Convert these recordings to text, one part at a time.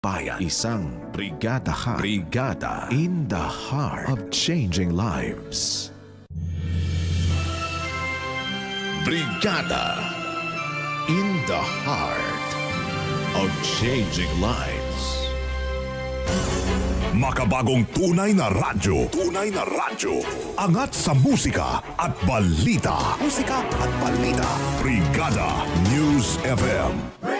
bayan. Isang brigada ka. Brigada in the heart of changing lives. Brigada in the heart of changing lives. Makabagong tunay na radyo. Tunay na radyo. Angat sa musika at balita. Musika at balita. Brigada News FM.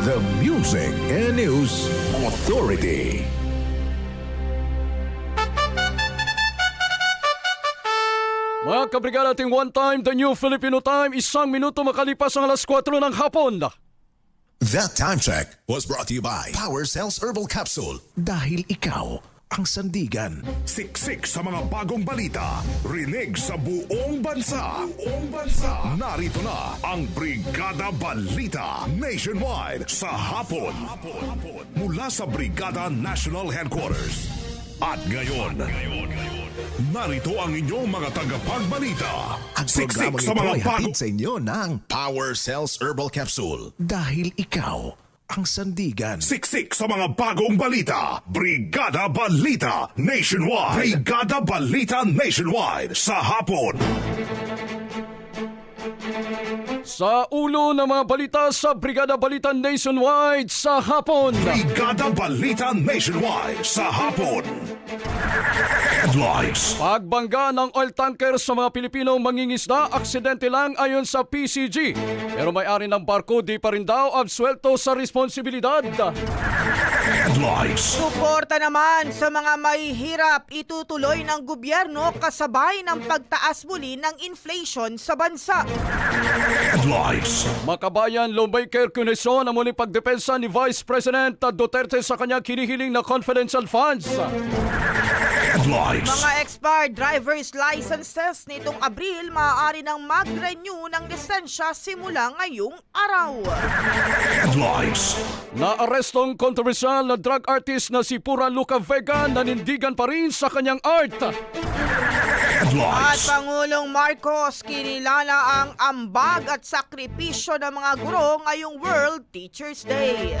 The Music and News Authority. Mga kabrigada ating one time, the new Filipino time, isang minuto makalipas ang alas 4 ng hapon. That time check was brought to you by Power Cells Herbal Capsule. Dahil ikaw ang sandigan. Siksik sa mga bagong balita. Rinig sa buong bansa. Buong bansa. Narito na ang Brigada Balita Nationwide sa hapon. Mula sa Brigada National Headquarters. At ngayon, narito ang inyong mga tagapagbalita. Ang Siksik programang sa ito mga ay bagong... hatid sa inyo ng Power Cells Herbal Capsule. Dahil ikaw ang sandigan. Siksik sa mga bagong balita. Brigada Balita Nationwide. Brigada Balita Nationwide sa hapon. Sa ulo ng mga balita sa Brigada Balita Nationwide sa hapon. Brigada Balita Nationwide sa hapon. Headlines. Pagbangga ng oil tanker sa mga Pilipinong mangingisda, aksidente lang ayon sa PCG. Pero may-ari ng barko di pa rin daw absuelto sa responsibilidad. Headlines. Suporta naman sa mga mahihirap itutuloy ng gobyerno kasabay ng pagtaas muli ng inflation sa bansa. Headlines. Makabayan lawmaker Cuneson ang muling pagdepensa ni Vice President Duterte sa kanyang kinihiling na confidential funds. Headlines. Mga expired driver's licenses nitong Abril maaari nang mag-renew ng lisensya simula ngayong araw. Headlines. Naarestong kontrobersyal na drug artist na si Pura Luca Vega nanindigan pa rin sa kanyang art. At Headlines. Pangulong Marcos kinilala ang ambag at sakripisyo ng mga guro ngayong World Teachers Day.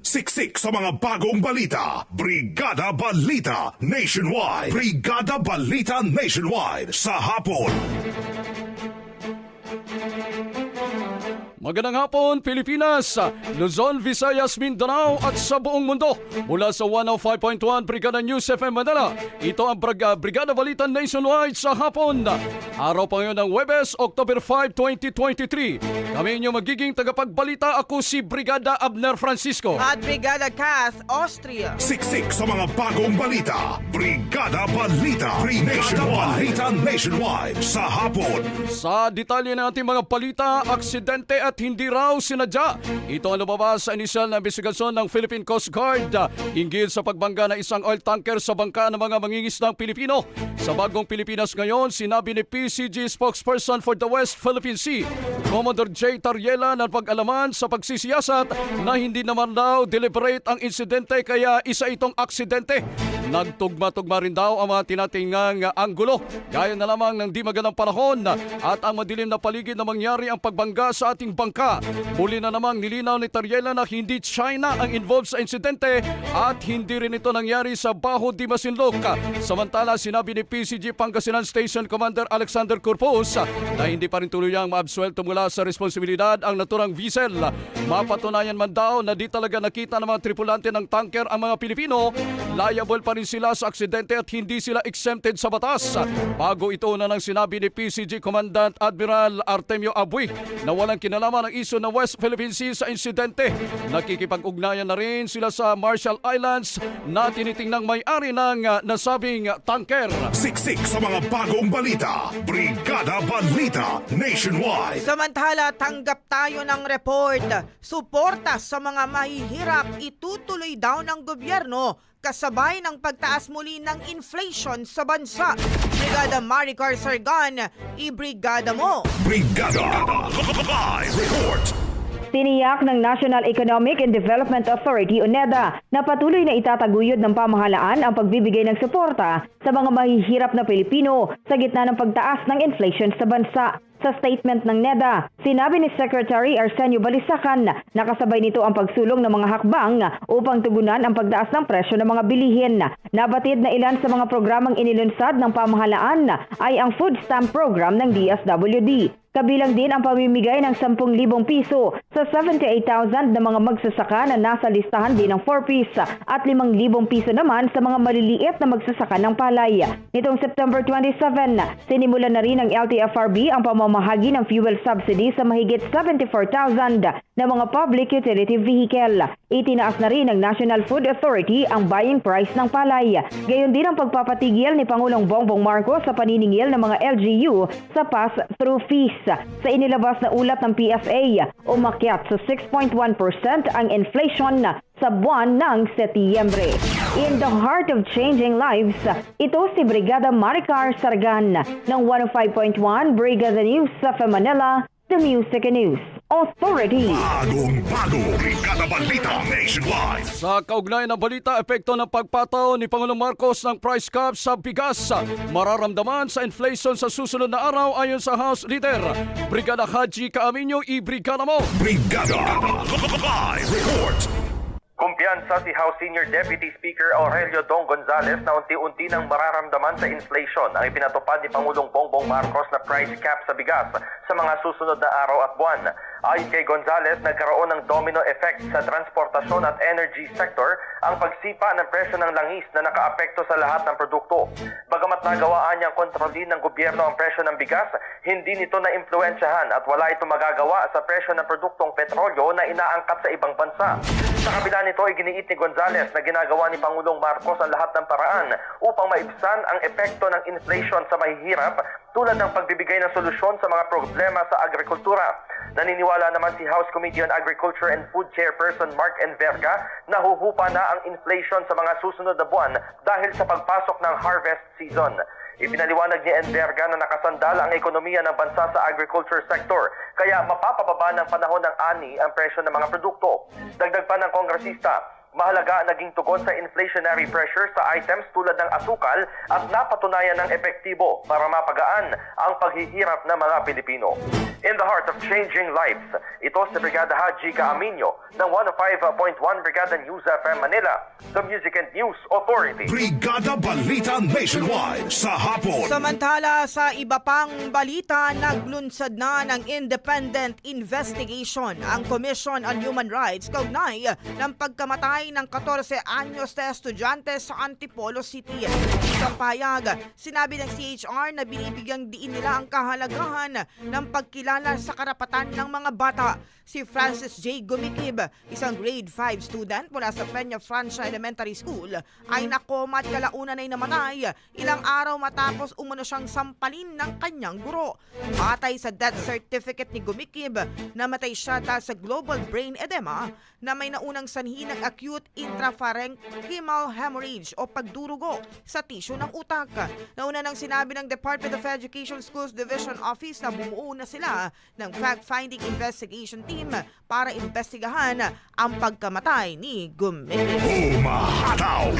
Siksik sa mga bagong balita. Brigada Balita Nationwide. Brigada Balita Nationwide sa hapon. Magandang hapon, Pilipinas, Luzon, Visayas, Mindanao at sa buong mundo. Mula sa 105.1 Brigada News FM Manila, ito ang Brag- Brigada Balita Nationwide sa hapon. Araw pa ngayon ng Webes, October 5, 2023. Kami inyong magiging tagapagbalita. Ako si Brigada Abner Francisco. At Brigada Cath, Austria. Siksik sa mga bagong balita. Brigada Balita. Brigada Balita Nationwide sa hapon. Sa detalye ng ating mga balita, aksidente at at hindi raw sinadya. Ito ang lumabas sa inisyal na investigasyon ng Philippine Coast Guard hinggil sa pagbangga ng isang oil tanker sa bangka ng mga mangingisdang Pilipino. Sa bagong Pilipinas ngayon, sinabi ni PCG spokesperson for the West Philippine Sea, Commodore J. Tariela na pag-alaman sa pagsisiyasat na hindi naman daw deliberate ang insidente kaya isa itong aksidente. Nagtugma-tugma rin daw ang mga tinatingang anggulo gaya na lamang ng di magandang panahon at ang madilim na paligid na mangyari ang pagbangga sa ating bangka. Muli na namang nilinaw ni Tariela na hindi China ang involved sa insidente at hindi rin ito nangyari sa Baho di Masinloc. Samantala sinabi ni PCG Pangasinan Station Commander Alexander Corpus na hindi pa rin tuluyang maabsuelto mula sa responsibilidad ang naturang vessel. Mapatunayan man daw na di talaga nakita ng mga tripulante ng tanker ang mga Pilipino, liable pa rin sila sa aksidente at hindi sila exempted sa batas. Bago ito na nang sinabi ni PCG Commandant Admiral Artemio Abui na walang kinalaman ang isyo ng West Philippine Sea sa insidente. Nakikipag-ugnayan na rin sila sa Marshall Islands na tinitingnang may-ari ng uh, nasabing tanker. Siksik sa mga bagong balita. Brigada Balita Nationwide. Samantala, tanggap tayo ng report. Suporta sa mga mahihirap itutuloy daw ng gobyerno kasabay ng pagtaas muli ng inflation sa bansa. Brigada Maricar Sargan, i-brigada mo! Brigada Live Report. Tiniyak ng National Economic and Development Authority o NEDA na patuloy na itataguyod ng pamahalaan ang pagbibigay ng suporta sa mga mahihirap na Pilipino sa gitna ng pagtaas ng inflation sa bansa. Sa statement ng NEDA, sinabi ni Secretary Arsenio Balisacan na kasabay nito ang pagsulong ng mga hakbang upang tugunan ang pagtaas ng presyo ng mga bilihin. Nabatid na ilan sa mga programang inilunsad ng pamahalaan ay ang food stamp program ng DSWD. Kabilang din ang pamimigay ng 10,000 piso sa 78,000 na mga magsasaka na nasa listahan din ng 4-piece at 5,000 piso naman sa mga maliliit na magsasaka ng palay. Nitong September 27, sinimulan na rin ng LTFRB ang pamamahagi ng fuel subsidy sa mahigit 74,000 na mga public utility vehicle. Itinaas na rin ng National Food Authority ang buying price ng palay. Gayon din ang pagpapatigil ni Pangulong Bongbong Marcos sa paniningil ng mga LGU sa pass-through fees. Sa inilabas na ulat ng PFA, umakyat sa 6.1% ang inflation sa buwan ng Setyembre. In the heart of changing lives, ito si Brigada Maricar Sargan ng 105.1 Brigada News sa Manila, The Music News Authority. Bagong bago. Brigada Balita Nationwide. Sa kaugnay ng balita, epekto ng pagpataw ni Pangulong Marcos ng price cap sa bigas. Mararamdaman sa inflation sa susunod na araw ayon sa House Leader. Brigada Haji Kaaminyo, i-brigada mo! Brigada Live Report. Kumpiyansa si House Senior Deputy Speaker Aurelio Dong Gonzales na unti-unti nang mararamdaman sa inflation ang ipinatupad ni Pangulong Bongbong Marcos na price cap sa bigas sa mga susunod na araw at buwan. Ayon kay Gonzales, nagkaroon ng domino effect sa transportasyon at energy sector ang pagsipa ng presyo ng langis na nakaapekto sa lahat ng produkto. Bagamat nagawaan niyang kontrolin ng gobyerno ang presyo ng bigas, hindi nito na-impluensyahan at wala ito magagawa sa presyo ng produktong petrolyo na inaangkat sa ibang bansa. Sa kabila nito, iginiit ni Gonzales na ginagawa ni Pangulong Marcos ang lahat ng paraan upang maibsan ang epekto ng inflation sa mahihirap tulad ng pagbibigay ng solusyon sa mga problema sa agrikultura. Naniniwala naman si House Committee on Agriculture and Food Chairperson Mark Enverga na huhupa na ang inflation sa mga susunod na buwan dahil sa pagpasok ng harvest season. Ipinaliwanag ni Enverga na nakasandal ang ekonomiya ng bansa sa agriculture sector, kaya mapapababa ng panahon ng ani ang presyo ng mga produkto. Dagdag pa ng kongresista, mahalaga ang naging tugon sa inflationary pressure sa items tulad ng asukal at napatunayan ng epektibo para mapagaan ang paghihirap ng mga Pilipino. In the heart of changing lives, ito si Brigada Haji Kaaminyo ng 105.1 Brigada News FM Manila, the Music and News Authority. Brigada Balita Nationwide. Sa hapon. Samantala sa iba pang balita, naglunsad na ng independent investigation ang Commission on Human Rights kaugnay ng pagkamatay ng 14 anyos na estudyante sa Antipolo City. Isang payag, sinabi ng CHR na binibigyang diin nila ang kahalagahan ng pagkilala sa karapatan ng mga bata. si Francis J. Gumikib, isang grade 5 student mula sa Peña Francia Elementary School, ay nakoma at kalaunan ay namatay ilang araw matapos umano siyang sampalin ng kanyang guro. Batay sa death certificate ni Gumikib, namatay siya dahil sa global brain edema na may naunang sanhi ng acute intraparenchymal hemorrhage o pagdurugo sa tissue ng utak. Nauna nang sinabi ng Department of Education Schools Division Office na bumuo na sila ng fact-finding investigation team para investigahan ang pagkamatay ni Gumikib. Umahataw!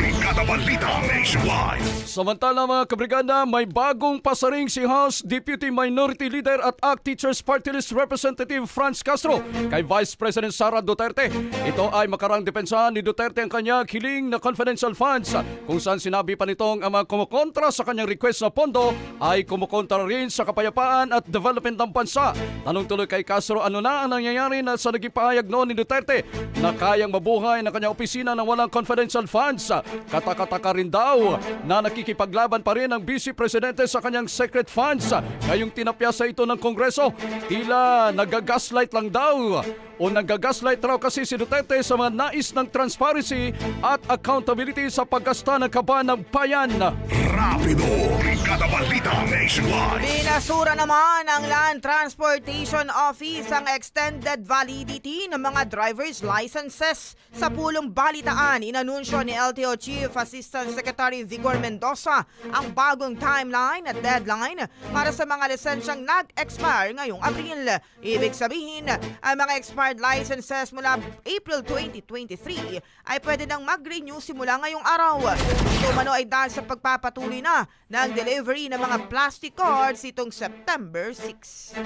Balita Nationwide! Samantala mga kabrigada, may bagong pasaring si House Deputy Minority Leader at ACT Teachers Party List Representative Franz Castro kay Vice President Sara Duterte. Ito ay makarang depensahan ni Duterte ang kanyang hiling na confidential funds kung saan sinabi pa nitong ang mga kumukontra sa kanyang request na pondo ay kumukontra rin sa kapayapaan at development ng bansa. Tanong tuloy kay Castro ano na ang nangyayari na sa naging pahayag noon ni Duterte na kayang mabuhay ng kanyang opisina ng walang confidential funds. Katakataka rin daw na nakikipaglaban pa rin ang Vice Presidente sa kanyang secret funds. Ngayong tinapyasa ito ng Kongreso, tila nagagaslight lang daw o nagagaslight raw kasi si Duterte sa mga nais ng transparency at accountability sa paggasta ng kaban ng bayan. Rapido! Brigada Balita Nationwide! Binasura naman ng Land Transportation Office ang extended validity ng mga driver's licenses. Sa pulong balitaan, inanunsyo ni LTO Chief Assistant Secretary Vigor Mendoza ang bagong timeline at deadline para sa mga lisensyang nag-expire ngayong Abril. Ibig sabihin, ang mga expired licenses mula April 2023 ay pwede nang mag-renew simula ngayong araw. Ito mano ay dahil sa pagpapatuloy na ng delivery ng mga plastic cards itong September 6.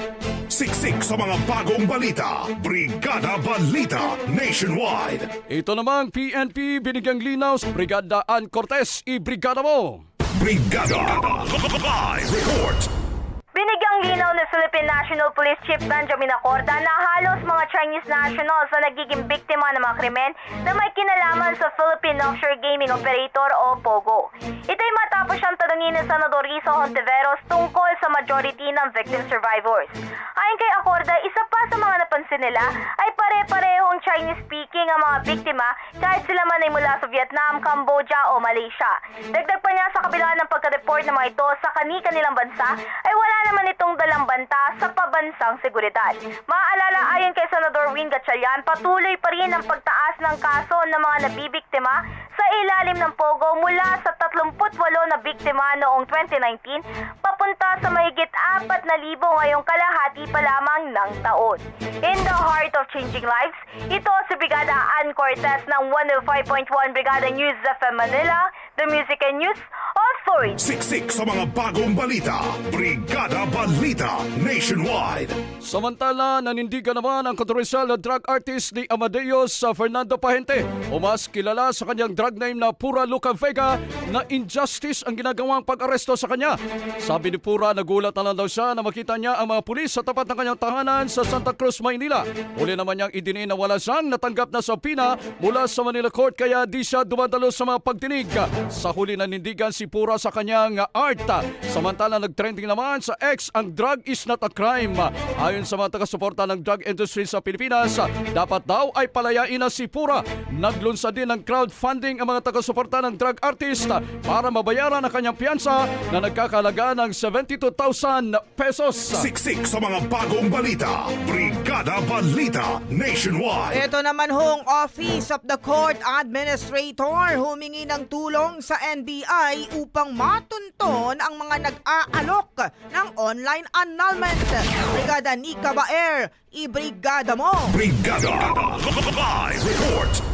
Siksik sa mga bagong balita. Brigada Balita Nationwide. Ito namang PNP binigyang linaw sa Brigada Ann Cortez, i-brigada mo! Brigada Live Report. Binigyang linaw ni Philippine National Police Chief Benjamin Acorda na halos mga Chinese nationals na nagiging biktima ng mga krimen na may kinalaman sa Philippine Offshore Gaming Operator o POGO. Ito'y matapos siyang tanungin ni Senador Rizo Hontiveros tungkol sa majority ng victim survivors. Ayon kay Acorda, isa pa sa mga napansin nila ay pare-parehong Chinese-speaking ang mga biktima kahit sila man ay mula sa Vietnam, Cambodia o Malaysia. Dagdag pa niya sa kabila ng pagka-report ng mga ito sa kani-kanilang bansa ay wala naman itong dalang banta sa pabansang seguridad. Maaalala ayon kay Senador Win Gatchalian, patuloy pa rin ang pagtaas ng kaso ng mga nabibiktima sa ilalim ng Pogo mula sa 38 na biktima noong 2019 papunta sa mahigit 4,000 ngayong kalahati pa lamang ng taon. In the heart of changing lives, ito si Brigada Ann Cortez ng 105.1 Brigada News FM Manila, the Music and News Authority. Siksik sa mga bagong balita. Brigada Balita Nationwide. Samantala, nanindigan naman ang kontrobersyal na drug artist ni Amadeus sa Fernando Pahente o mas kilala sa kanyang drug name na Pura Luca Vega na injustice ang ginagawang pag-aresto sa kanya. Sabi ni Pura, nagulat na lang daw siya na makita niya ang mga pulis sa tapat ng kanyang tahanan sa Santa Cruz, Maynila. Uli naman niyang idiniin na wala siyang natanggap na sapina mula sa Manila Court kaya di siya dumadalo sa mga pagdinig. Sa huli nanindigan si Pura sa kanyang art. Samantala nagtrending naman sa X ang drug is not a crime. Ayon sa mga taga-suporta ng drug industry sa Pilipinas, dapat daw ay palayain na si Pura. Naglunsad din ng crowdfunding ang mga taga-suporta ng drug artist para mabayaran ang kanyang piyansa na nagkakalaga ng 72,000 pesos. Siksik sa mga bagong balita. Brigada Balita Nationwide. Ito naman hong Office of the Court Administrator humingi ng tulong sa NBI upang matunton ang mga nag-aalok ng online annulment. Brigada Nika Baer, ibrigada mo! Brigada Live Report.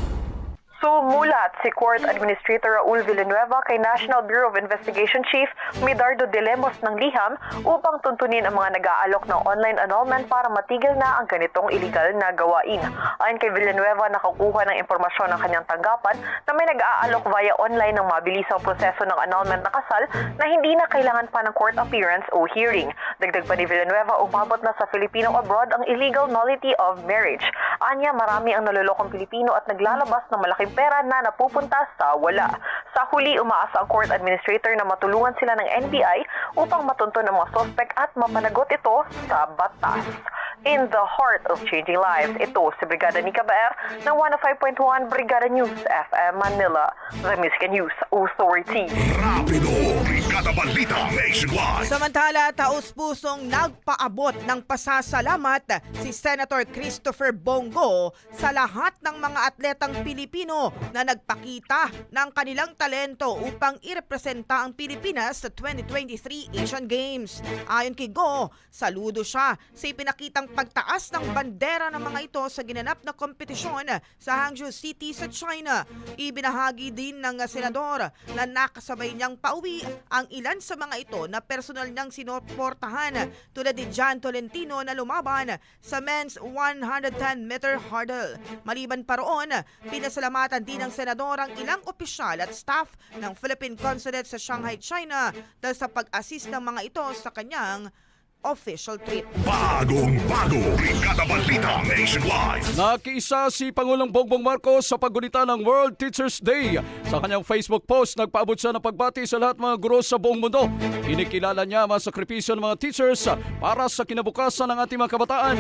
Sumulat si Court Administrator Raul Villanueva kay National Bureau of Investigation Chief Midardo De Lemos ng liham upang tuntunin ang mga nag-aalok ng online annulment para matigil na ang ganitong illegal na gawain. Ayon kay Villanueva, nakakuha ng impormasyon ng kanyang tanggapan na may nag-aalok via online ng mabilisang proseso ng annulment na kasal na hindi na kailangan pa ng court appearance o hearing. Dagdag pa ni Villanueva, umabot na sa Filipino abroad ang illegal nullity of marriage. Anya, marami ang nalolokong Pilipino at naglalabas ng malaking pera na napupunta sa wala. Sa huli, umaasa ang court administrator na matulungan sila ng NBI upang matunton ang mga sospek at mapanagot ito sa batas. in the heart of changing lives. Ito si Brigada Nika Baer ng 105.1 Brigada News FM Manila, the Music News Authority. Rapido! Brigada Balita Nationwide! Samantala, taus-pusong nagpaabot ng pasasalamat si Senator Christopher Bongo sa lahat ng mga atletang Pilipino na nagpakita ng kanilang talento upang irepresenta ang Pilipinas sa 2023 Asian Games. Ayon kay Go, saludo siya sa ipinakitang pagtaas ng bandera ng mga ito sa ginanap na kompetisyon sa Hangzhou City sa China. Ibinahagi din ng senador na nakasabay niyang pauwi ang ilan sa mga ito na personal niyang sinuportahan tulad ni John Tolentino na lumaban sa men's 110-meter hurdle. Maliban pa roon, pinasalamatan din ng senador ang ilang opisyal at staff ng Philippine Consulate sa Shanghai, China dahil sa pag-assist ng mga ito sa kanyang official trip. Bagong bago! Brigada Balita Nationwide! Nakiisa si Pangulong Bongbong Marcos sa paggunita ng World Teachers Day. Sa kanyang Facebook post, nagpaabot siya ng pagbati sa lahat mga guro sa buong mundo. Inikilala niya ang mga sakripisyo ng mga teachers para sa kinabukasan ng ating mga kabataan.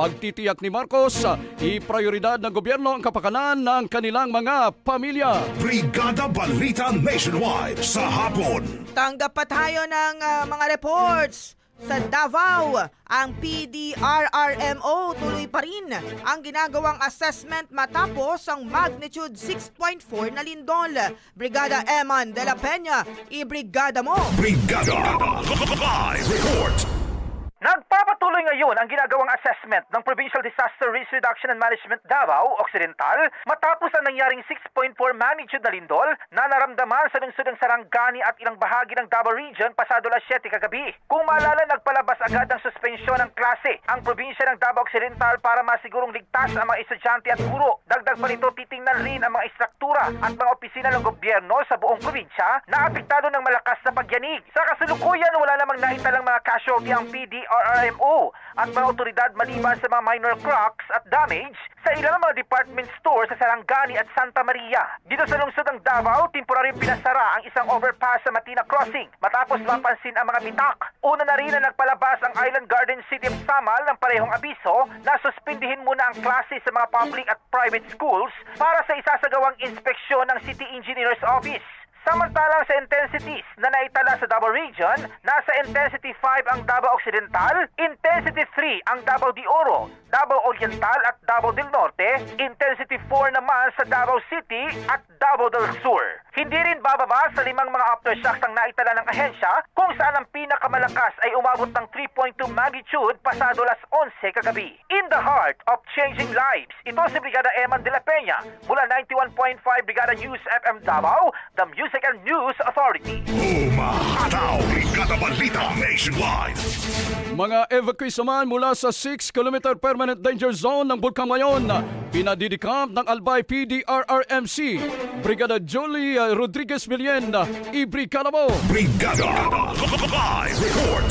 Pagtitiyak ni Marcos, iprioridad ng gobyerno ang kapakanan ng kanilang mga pamilya. Brigada Balita Nationwide sa hapon! Tanggap pa tayo ng ah, mga reports. Sa Davao, ang PDRRMO tuloy pa rin ang ginagawang assessment matapos ang magnitude 6.4 na lindol. Brigada Eman de la Peña, ibrigada mo! Brigada! Live report! Nagpapatuloy ngayon ang ginagawang assessment ng Provincial Disaster Risk Reduction and Management Davao Occidental matapos ang nangyaring 6.4 magnitude na lindol na naramdaman sa lungsod ng Sarangani at ilang bahagi ng Davao Region pasado alas 7 kagabi. Kung maalala, nagpalabas agad ng suspensyon ng klase ang probinsya ng Davao Occidental para masigurong ligtas ang mga estudyante at guro. Dagdag pa nito, titingnan rin ang mga istruktura at mga opisina ng gobyerno sa buong probinsya na apektado ng malakas na pagyanig. Sa kasalukuyan, wala namang naitalang mga casualty ang PDRRMO at mga otoridad maliban sa mga minor cracks at damage sa ilang mga department store sa Sarangani at Santa Maria. Dito sa lungsod ng Davao, temporaryong pinasara ang isang overpass sa Matina Crossing matapos mapansin ang mga bitak. Una na rin na nagpalabas ang Island Garden City of Samal ng parehong abiso na suspindihin muna ang klase sa mga public at private schools para sa isasagawang inspeksyon ng City Engineer's Office. Samantalang sa intensities na naitala sa Davao Region, nasa intensity 5 ang Davao Occidental, intensity 3 ang Davao de Oro, Davao Oriental at Davao del Norte, intensity 4 naman sa Davao City at Davao del Sur. Hindi rin bababa sa limang mga aftershocks ang naitala ng ahensya kung saan ang pinakamalakas ay umabot ng 3.2 magnitude pasado las 11 kagabi. In the heart of changing lives, ito si Brigada Eman de la Peña mula 91.5 Brigada News FM Davao, the Music and News Authority. Umahataw! Brigada Balita Nationwide! Mga evacuees naman mula sa 6-kilometer permanent danger zone ng Bulkang Mayon pinadidicamp ng Albay PDRRMC. Brigada Jolie Rodriguez Millen, ibrigada mo! Brigada! Live report!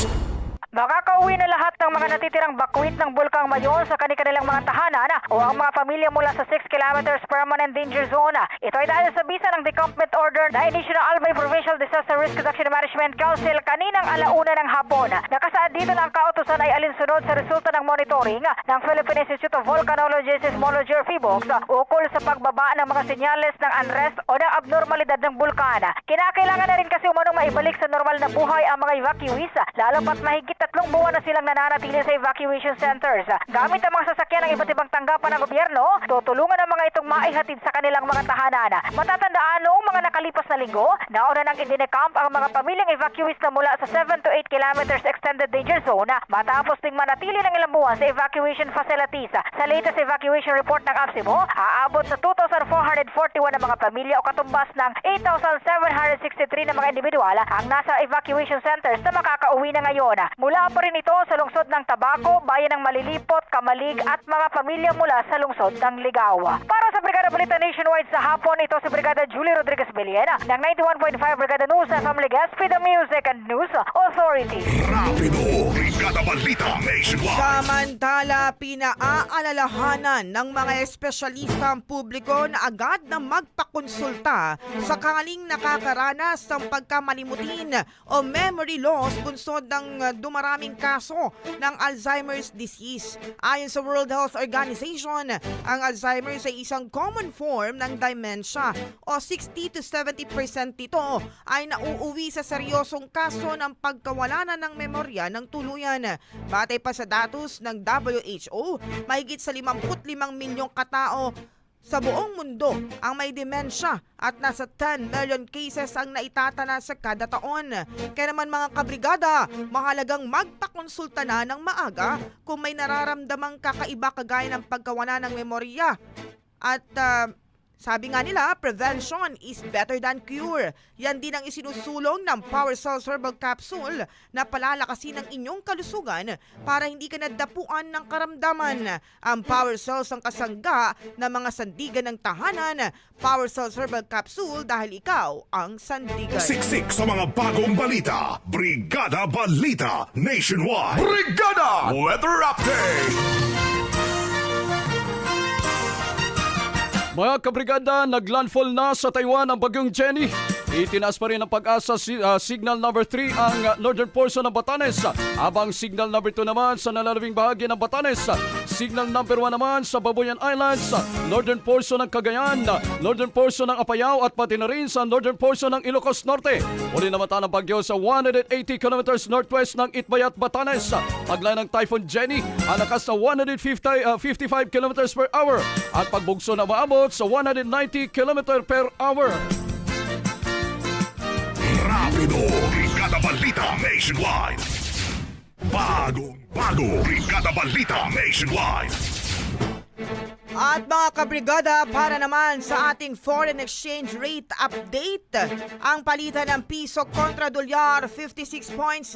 Makakauwi na lahat ng mga natitirang bakwit ng Bulkang Mayon sa kanilang mga tahanan o ang mga pamilya mula sa 6 kilometers permanent danger zone. Ito ay dahil sa bisa ng decampment order na inisyo ng Albay Provincial Disaster Risk Reduction Management Council kaninang alauna ng hapon. Nakasaad dito na ang kautusan ay alinsunod sa resulta ng monitoring ng Philippine Institute of Volcanology and Seismology or PHIVOLCS ukol sa pagbaba ng mga senyales ng unrest o ng abnormalidad ng bulkan. Kinakailangan na rin kasi umanong maibalik sa normal na buhay ang mga evacuees lalo pat mahigit tatlong buwan na silang nananatili sa evacuation centers. Gamit ang mga sasakyan ng iba't ibang tanggapan ng gobyerno, tutulungan ang mga itong maihatid sa kanilang mga tahanan. Matatandaan noong mga nakalipas na linggo, nauna nang idinecamp ang mga pamilyang evacuees na mula sa 7 to 8 kilometers extended danger zone matapos ding manatili ng ilang buwan sa evacuation facilities. Sa latest evacuation report ng APSIMO, aabot sa 2,441 na mga pamilya o katumbas ng 8,763 na mga individual ang nasa evacuation centers na makakauwi na ngayon. Mula pa rin ito sa lungsod ng Tabaco, bayan ng Malilipot, Kamalig at mga pamilya mula sa lungsod ng Ligawa. Para sa Brigada Balita Nationwide sa hapon, ito si Brigada Julie Rodriguez Beliena ng 91.5 Brigada News FM Legazpi, the Music and News Authority. Rapido! Brigada Balita Nationwide! Samantala, pinaaalalahanan ng mga espesyalista ang publiko na agad na magpakonsulta sakaling nakakaranas ng pagkamalimutin o memory loss bunsod ng pinakamaraming kaso ng Alzheimer's disease. Ayon sa World Health Organization, ang Alzheimer's ay isang common form ng dementia o 60 to 70% nito ay nauuwi sa seryosong kaso ng pagkawala na ng memorya ng tuluyan. Batay pa sa datos ng WHO, mahigit sa 55 milyong katao sa buong mundo ang may demensya at nasa 10 million cases ang naitatala sa kada taon. Kaya naman mga kabrigada, mahalagang magpakonsulta na ng maaga kung may nararamdamang kakaiba kagaya ng pagkawala ng memorya. At ah, sabi nga nila, prevention is better than cure. Yan din ang isinusulong ng Power Cells Herbal Capsule na palalakasin ang inyong kalusugan para hindi ka nadapuan ng karamdaman. Ang Power Cells ang kasangga ng mga sandigan ng tahanan. Power Cells Herbal Capsule dahil ikaw ang sandigan. Siksik sa mga bagong balita. Brigada Balita Nationwide. Brigada! Weather Update. Mga kabrigada, naglandfall na sa Taiwan ang bagyong Jenny. Itinaas pa rin ang pag-asa si, ah, signal number 3 ang ah, northern portion ng Batanes. Habang signal number 2 naman sa nalalabing bahagi ng Batanes. Signal number 1 naman sa Babuyan Islands, northern portion ng Cagayan, northern portion ng Apayao at pati na rin sa northern portion ng Ilocos Norte. Uli namata ng bagyo sa 180 kilometers northwest ng Itbayat, Batanes. Pagla ng Typhoon Jenny, ang lakas na 150, ah, 55 kilometers per hour at pagbugso na maabot sa 190 kilometer per hour. Rapido. Brigada Balita Nationwide. Bagong bago. Brigada Balita Nationwide. At mga kabrigada, para naman sa ating foreign exchange rate update, ang palitan ng piso kontra dolyar 56.67,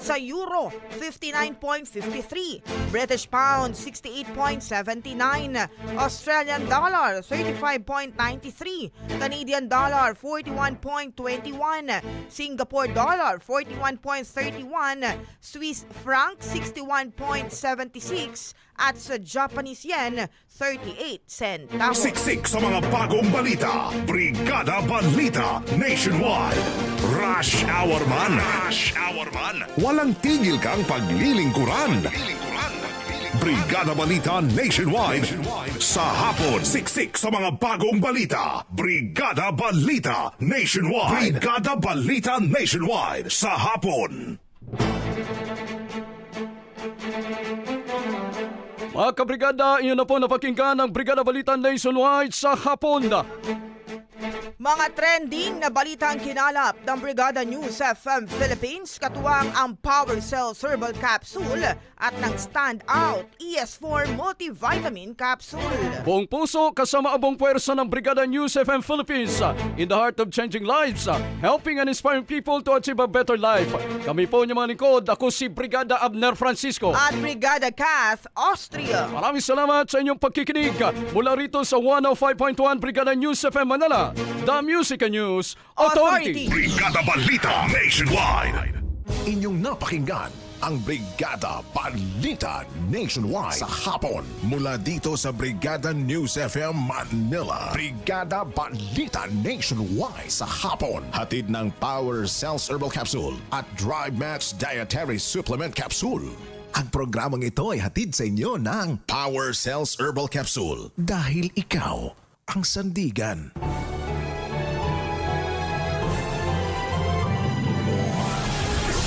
sa euro 59.53, British pound 68.79, Australian dollar 35.93, Canadian dollar 41.21, Singapore dollar 41.31, Swiss franc 61.76, at sa Japanese yen 38 centavos. Siksik sa mga bagong balita. Brigada Balita Nationwide. Rush Hour man. Rush Hour man. Walang tigil kang paglilingkuran. Brigada Balita Nationwide. Sa hapon, siksik sa mga bagong balita. Brigada Balita Nationwide. Brigada Balita Nationwide. Sa hapon. Mga kabrigada, iyon na po napakinggan ng Brigada Balita Nationwide sa hapon. Mga trending na balita ang kinalap ng Brigada News FM Philippines katuwang ang Power Cell Herbal Capsule at ng Stand Out ES4 Multivitamin Capsule. Buong puso kasama ang buong puwersa ng Brigada News FM Philippines in the heart of changing lives, helping and inspiring people to achieve a better life. Kami po niyo mga lingkod, ako si Brigada Abner Francisco. At Brigada Kath Austria. Maraming salamat sa inyong pagkikinig mula rito sa 105.1 Brigada News FM Manila, The Music and News Authority. Brigada Balita Nationwide. Inyong napakinggan ang Brigada Balita Nationwide sa hapon mula dito sa Brigada News FM Manila. Brigada Balita Nationwide sa hapon. Hatid ng Power Cells Herbal Capsule at Drive Max Dietary Supplement Capsule. Ang programang ito ay hatid sa inyo ng Power Cells Herbal Capsule dahil ikaw ang sandigan.